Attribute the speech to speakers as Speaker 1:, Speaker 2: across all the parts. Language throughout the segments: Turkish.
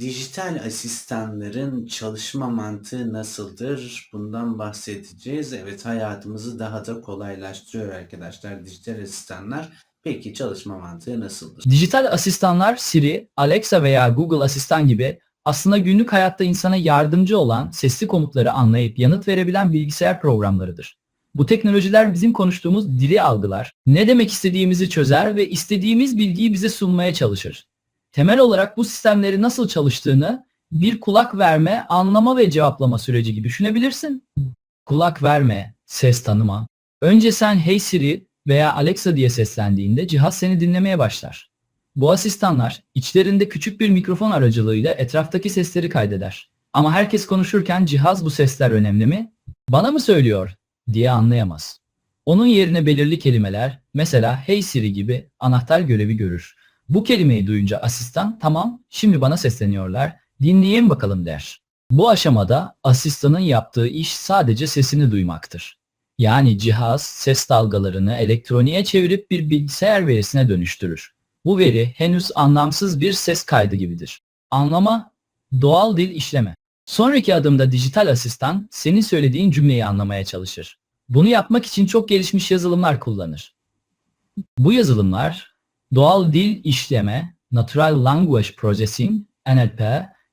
Speaker 1: Dijital asistanların çalışma mantığı nasıldır? Bundan bahsedeceğiz. Evet, hayatımızı daha da kolaylaştırıyor arkadaşlar dijital asistanlar. Peki çalışma mantığı nasıldır?
Speaker 2: Dijital asistanlar Siri, Alexa veya Google Asistan gibi aslında günlük hayatta insana yardımcı olan sesli komutları anlayıp yanıt verebilen bilgisayar programlarıdır. Bu teknolojiler bizim konuştuğumuz dili algılar, ne demek istediğimizi çözer ve istediğimiz bilgiyi bize sunmaya çalışır. Temel olarak bu sistemleri nasıl çalıştığını bir kulak verme, anlama ve cevaplama süreci gibi düşünebilirsin. Kulak verme, ses tanıma. Önce sen Hey Siri veya Alexa diye seslendiğinde cihaz seni dinlemeye başlar. Bu asistanlar içlerinde küçük bir mikrofon aracılığıyla etraftaki sesleri kaydeder. Ama herkes konuşurken cihaz bu sesler önemli mi? Bana mı söylüyor diye anlayamaz. Onun yerine belirli kelimeler, mesela Hey Siri gibi anahtar görevi görür. Bu kelimeyi duyunca asistan tamam şimdi bana sesleniyorlar dinleyin bakalım der. Bu aşamada asistanın yaptığı iş sadece sesini duymaktır. Yani cihaz ses dalgalarını elektroniğe çevirip bir bilgisayar verisine dönüştürür. Bu veri henüz anlamsız bir ses kaydı gibidir. Anlama, doğal dil işleme. Sonraki adımda dijital asistan senin söylediğin cümleyi anlamaya çalışır. Bunu yapmak için çok gelişmiş yazılımlar kullanır. Bu yazılımlar doğal dil işleme, Natural Language Processing, NLP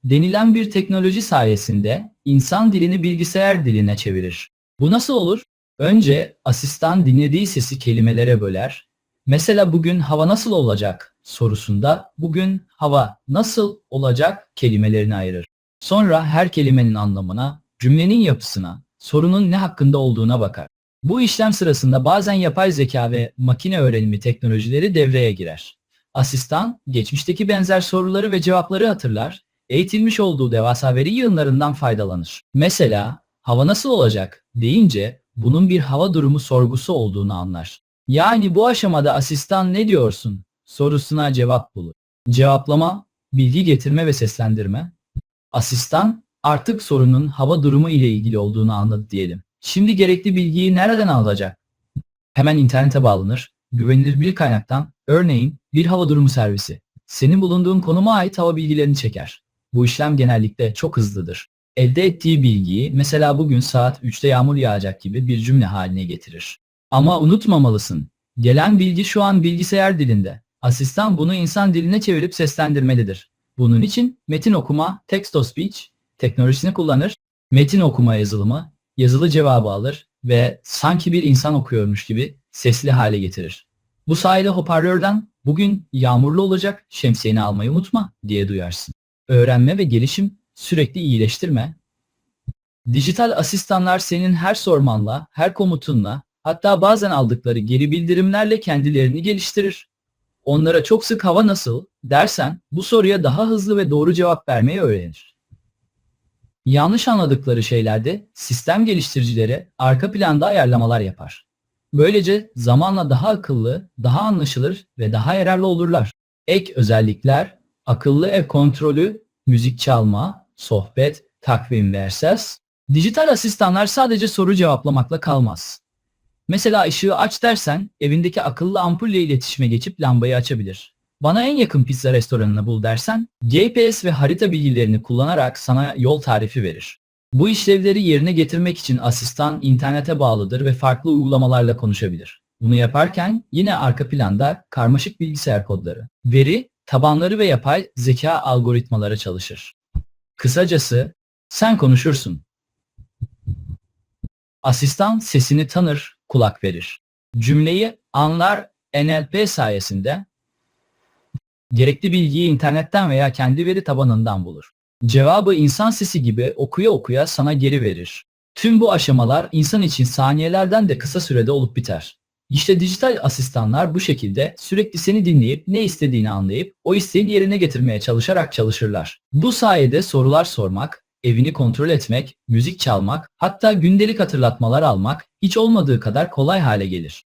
Speaker 2: denilen bir teknoloji sayesinde insan dilini bilgisayar diline çevirir. Bu nasıl olur? Önce asistan dinlediği sesi kelimelere böler. Mesela bugün hava nasıl olacak sorusunda bugün hava nasıl olacak kelimelerini ayırır. Sonra her kelimenin anlamına, cümlenin yapısına, sorunun ne hakkında olduğuna bakar. Bu işlem sırasında bazen yapay zeka ve makine öğrenimi teknolojileri devreye girer. Asistan, geçmişteki benzer soruları ve cevapları hatırlar, eğitilmiş olduğu devasa veri yığınlarından faydalanır. Mesela, hava nasıl olacak deyince bunun bir hava durumu sorgusu olduğunu anlar. Yani bu aşamada asistan ne diyorsun sorusuna cevap bulur. Cevaplama, bilgi getirme ve seslendirme. Asistan artık sorunun hava durumu ile ilgili olduğunu anladı diyelim. Şimdi gerekli bilgiyi nereden alacak? Hemen internete bağlanır. Güvenilir bir kaynaktan, örneğin bir hava durumu servisi. Senin bulunduğun konuma ait hava bilgilerini çeker. Bu işlem genellikle çok hızlıdır. Elde ettiği bilgiyi mesela bugün saat 3'te yağmur yağacak gibi bir cümle haline getirir. Ama unutmamalısın. Gelen bilgi şu an bilgisayar dilinde. Asistan bunu insan diline çevirip seslendirmelidir. Bunun için metin okuma, text to speech teknolojisini kullanır. Metin okuma yazılımı yazılı cevabı alır ve sanki bir insan okuyormuş gibi sesli hale getirir. Bu sayede hoparlörden bugün yağmurlu olacak şemsiyeni almayı unutma diye duyarsın. Öğrenme ve gelişim sürekli iyileştirme. Dijital asistanlar senin her sormanla, her komutunla, hatta bazen aldıkları geri bildirimlerle kendilerini geliştirir. Onlara çok sık hava nasıl dersen bu soruya daha hızlı ve doğru cevap vermeyi öğrenir. Yanlış anladıkları şeylerde sistem geliştiricileri arka planda ayarlamalar yapar. Böylece zamanla daha akıllı, daha anlaşılır ve daha yararlı olurlar. Ek özellikler, akıllı ev kontrolü, müzik çalma, sohbet, takvim ve. Dijital asistanlar sadece soru cevaplamakla kalmaz. Mesela ışığı aç dersen evindeki akıllı ampulle iletişime geçip lambayı açabilir. Bana en yakın pizza restoranını bul dersen GPS ve harita bilgilerini kullanarak sana yol tarifi verir. Bu işlevleri yerine getirmek için asistan internete bağlıdır ve farklı uygulamalarla konuşabilir. Bunu yaparken yine arka planda karmaşık bilgisayar kodları, veri, tabanları ve yapay zeka algoritmaları çalışır. Kısacası sen konuşursun. Asistan sesini tanır, kulak verir. Cümleyi anlar NLP sayesinde gerekli bilgiyi internetten veya kendi veri tabanından bulur. Cevabı insan sesi gibi okuya okuya sana geri verir. Tüm bu aşamalar insan için saniyelerden de kısa sürede olup biter. İşte dijital asistanlar bu şekilde sürekli seni dinleyip ne istediğini anlayıp o isteği yerine getirmeye çalışarak çalışırlar. Bu sayede sorular sormak, evini kontrol etmek, müzik çalmak, hatta gündelik hatırlatmalar almak hiç olmadığı kadar kolay hale gelir.